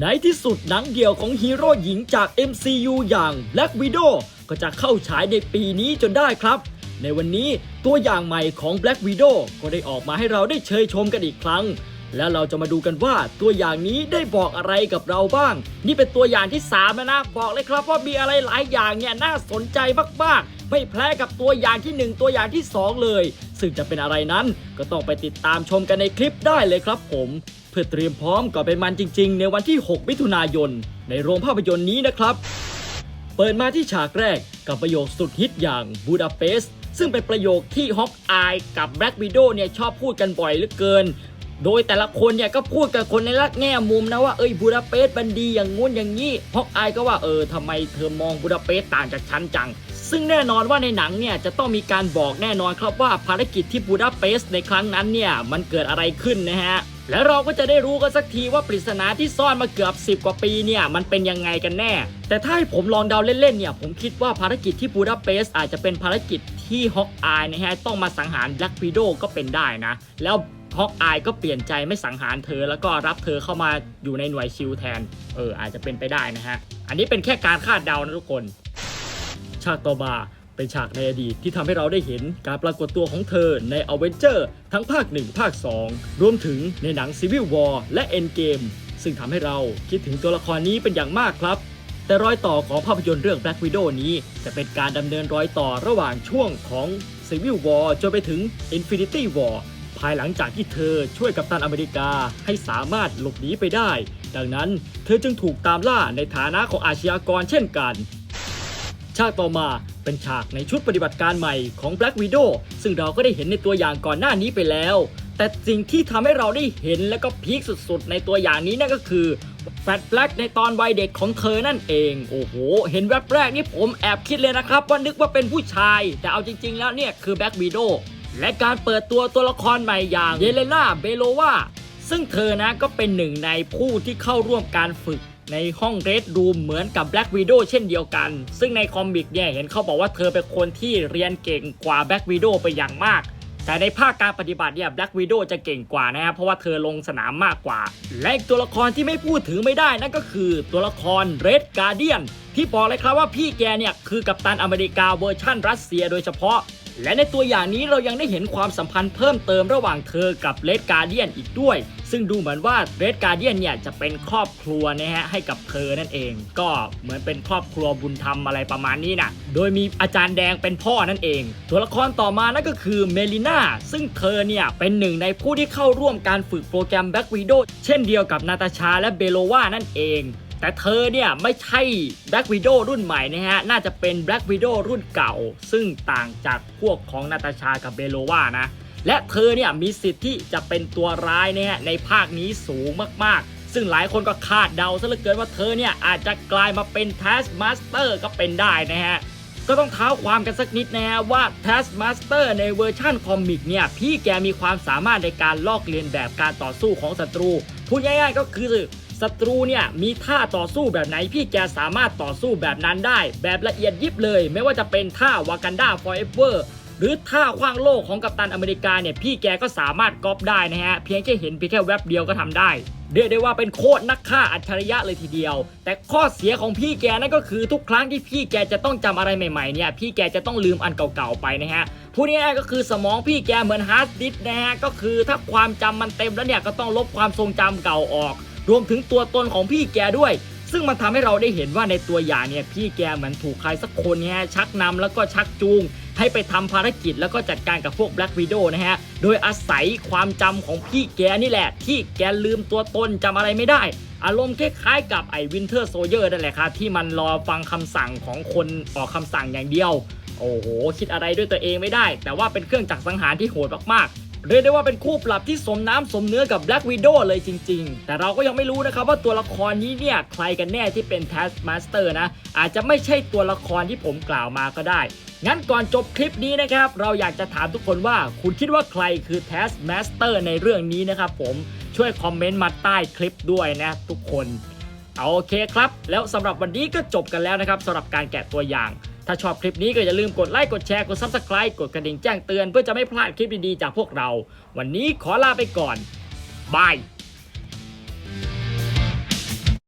ในที่สุดหนังเดี่ยวของฮีโร่หญิงจาก MCU อย่าง Black Widow ก็จะเข้าฉายในปีนี้จนได้ครับ ในวันนี้ตัวอย่างใหม่ของ Black Widow ก็ได้ออกมาให้เราได้เชยชมกันอีกครั้ง แล้วเราจะมาดูกันว่าตัวอย่างนี้ได้บอกอะไรกับเราบ้าง นี่เป็นตัวอย่างที่3แล้วนะบอกเลยครับว่ามีอะไรหลายอย่างเนี่ยน่าสนใจมากๆ ไม่แพ้กับตัวอย่างที่ 1 ตัวอย่างที่ 2 เลย ซึ่งจะเป็นอะไรนั้นก็ต้องไปติดตามชมกันในคลิปได้เลยครับผม เพื่อเตรียมพร้อมก่อนเป็นมันจริง ๆ ในวันที่ 6 มิถุนายน ในโรงภาพยนตร์นี้นะครับ เปิดมาที่ฉากแรกกับประโยคสุดฮิตอย่างบูดาเปสต์ซึ่งเป็นประโยคที่ฮอกอายกับแบล็กวิดโอเนี่ยชอบพูดกันบ่อยเหลือเกิน โดยแต่ละคนเนี่ยก็พูดกับคนในลักแง่มุมนะว่าเอ้ยบูดาเปสต์มันดีอย่างงู้นอย่างนี้ฮอกอายก็ว่าเออทำไมเธอมองบูดาเปสต์ต่างจากฉันจัง ซึ่งแน่นอนว่าในหนังเนี่ยจะต้องมีการบอกแน่นอนครับว่าภารกิจที่บูดาเปสต์ในครั้งนั้นเนี่ยมันเกิดอะไรขึ้นนะฮะแล้วเราก็จะได้รู้กันสักทีว่าปริศนาที่ซ่อนมาเกือบ 10 กว่าปีเนี่ยมันเป็นยังไงกันแน่ แต่ถ้าให้ผมลองเดาเล่นๆเนี่ยผมคิดว่าภารกิจที่บูดาเปสต์อาจจะเป็นภารกิจที่ฮอกอายนะฮะต้องมาสังหารแบล็กวีโดก็เป็นได้นะ แล้วฮอกอายก็เปลี่ยนใจไม่สังหารเธอ แล้วก็รับเธอเข้ามาอยู่ในหน่วยชิลแทน เอออาจจะเป็นไปได้นะฮะ อันนี้เป็นแค่การคาดเดานะทุกคน ฉากต่อมาเป็นฉากในอดีตที่ทำให้เราได้เห็นการปรากฏตัวของเธอใน a v e n g e r ทั้งภาค 1 ภาค 2 รวมถึงในหนัง Civil War และ Endgame ซึ่งทำให้เราคิดถึงตัวละครนี้เป็นอย่างมากครับ แต่รอยต่อของภาพยนตร์เรื่อง Black Widow นี้ จะเป็นการดำเนินรอยต่อระหว่างช่วงของ Civil War จนไปถึง Infinity War ภายหลังจากที่เธอช่วยกัปตันอเมริกาให้สามารถหลบหนีไปได้ ดังนั้นเธอจึงถูกตามล่าในฐานะของอาชญากรเช่นกัน ฉากต่อมาเป็นฉากในชุดปฏิบัติการใหม่ของ Black Widow ซึ่งเราก็ได้เห็นในตัวอย่างก่อนหน้านี้ไปแล้ว แต่สิ่งที่ทำให้เราได้เห็นและก็พีคสุดๆ ในตัวอย่างนี้นั่นก็คือแฟตแบล็กในตอนวัยเด็กของเธอนั่นเอง โอ้โห เห็นแวบแรกนี่ผมแอบคิดเลยนะครับว่านึกว่าเป็นผู้ชาย แต่เอาจริง ๆ แล้วเนี่ยคือ Black Widow และการเปิดตัวตัวละครใหม่อย่างเยเลนาเบโลวาซึ่งเธอนะก็เป็นหนึ่งในผู้ที่เข้าร่วมการฝึก ในห้องเรดรูมเหมือนกับ Black Widow เช่นเดียวกัน ซึ่งในคอมิกเนี่ยเห็นเขาบอกว่าเธอเป็นคนที่เรียนเก่งกว่า Black Widow ไปอย่างมาก แต่ในภาคการปฏิบัติเนี่ย Black Widow จะเก่งกว่านะครับเพราะว่าเธอลงสนามมากกว่า และตัวละครที่ไม่พูดถึงไม่ได้นั่นก็คือตัวละคร Red Guardian ที่บอกเลยครับว่าพี่แกเนี่ยคือกัปตันอเมริกาเวอร์ชั่นรัสเซียโดยเฉพาะ และในตัวอย่างนี้เรายังได้เห็นความสัมพันธ์เพิ่มเติมระหว่างเธอกับเลดการเดียนอีกด้วย ซึ่งดูเหมือนว่าเลดการเดียนเนี่ยจะเป็นครอบครัวนะฮะให้กับเธอนั่นเอง ก็เหมือนเป็นครอบครัวบุญธรรมอะไรประมาณนี้นะโดยมีอาจารย์แดงเป็นพ่อนั่นเอง ตัวละครต่อมานั่นก็คือเมลิน่าซึ่งเธอเนี่ยเป็นหนึ่งในผู้ที่เข้าร่วมการฝึกโปรแกรมแบ็กวีโดเช่นเดียวกับนาตาชาและเบโลวานั่นเอง แต่เธอเนี่ยไม่ใช่ Black Widow รุ่นใหม่นะฮะ น่าจะเป็น Black Widow รุ่นเก่า ซึ่งต่างจากพวกของนาตาชากับเบโลวานะ และเธอเนี่ยมีสิทธิ์ที่จะเป็นตัวร้ายนะฮะในภาคนี้สูงมากๆ ซึ่งหลายคนก็คาดเดาซะเหลือเกินว่าเธอเนี่ยอาจจะกลายมาเป็น Taskmaster ก็เป็นได้นะฮะก็ต้องเท้าความกันสักนิดนะฮะว่า Taskmaster ในเวอร์ชั่นคอมิกเนี่ย พี่แกมีความสามารถในการลอกเลียนแบบการต่อสู้ของศัตรู พูดง่ายๆก็คือ ศัตรูเนี่ยมีท่าต่อสู้แบบไหนพี่แกสามารถต่อสู้แบบนั้นได้ แบบละเอียดยิบเลย ไม่ว่าจะเป็นท่าวากันดา forever หรือท่าคว้างโลกของกัปตันอเมริกาเนี่ยพี่แกก็สามารถก๊อปได้นะฮะ เพียงแค่เห็นเพียงแค่แวบเดียวก็ทำได้เรียกได้ว่าเป็นโคตรนักฆ่าอัจฉริยะเลยทีเดียว แต่ข้อเสียของพี่แกนั่นก็คือทุกครั้งที่พี่แกจะต้องจำอะไรใหม่ๆเนี่ยพี่แกจะต้องลืมอันเก่าๆไปนะฮะพูดง่ายๆก็คือสมองพี่แกเหมือนฮาร์ดดิสก์นะฮะก็คือถ้าความจำมันเต็มแล้วเนี่ยก็ต้องลบความทรงจำเก่าออก รวมถึงตัวตนของพี่แกด้วย ซึ่งมันทำให้เราได้เห็นว่าในตัวอย่างเนี่ยพี่แกเหมือนถูกใครสักคนเนี่ยชักนำแล้วก็ชักจูง ให้ไปทำภารกิจแล้วก็จัดการกับพวก Black Widow นะฮะ โดยอาศัยความจำของพี่แกนี่แหละ ที่แกลืมตัวตนจำอะไรไม่ได้อารมณ์คล้ายๆกับไอ้วินเทอร์โซเยอร์นั่นแหละครับที่มันรอฟังคำสั่งของคนออกคำสั่งอย่างเดียว โอ้โห คิดอะไรด้วยตัวเองไม่ได้ แต่ว่าเป็นเครื่องจักรสังหารที่โหดมาก เรียกได้ว่าเป็นคู่ปรับที่สมน้ำสมเนื้อกับ Black Widow เลยจริง ๆ แต่เราก็ยังไม่รู้นะครับว่าตัวละครนี้เนี่ยใครกันแน่ที่เป็น Taskmaster นะ อาจจะไม่ใช่ตัวละครที่ผมกล่าวมาก็ได้ งั้นก่อนจบคลิปนี้นะครับ เราอยากจะถามทุกคนว่าคุณคิดว่าใครคือ Taskmaster ในเรื่องนี้นะครับผมช่วยคอมเมนต์มาใต้คลิปด้วยนะทุกคน โอเคครับ แล้วสำหรับวันนี้ก็จบกันแล้วนะครับสำหรับการแกะตัวอย่าง ถ้าชอบคลิปนี้ก็อย่าลืมกดไลค์กดแชร์กด Subscribe กดกระดิ่งแจ้งเตือนเพื่อจะไม่พลาดคลิปดีๆจากพวกเรา วันนี้ขอลาไปก่อนบาย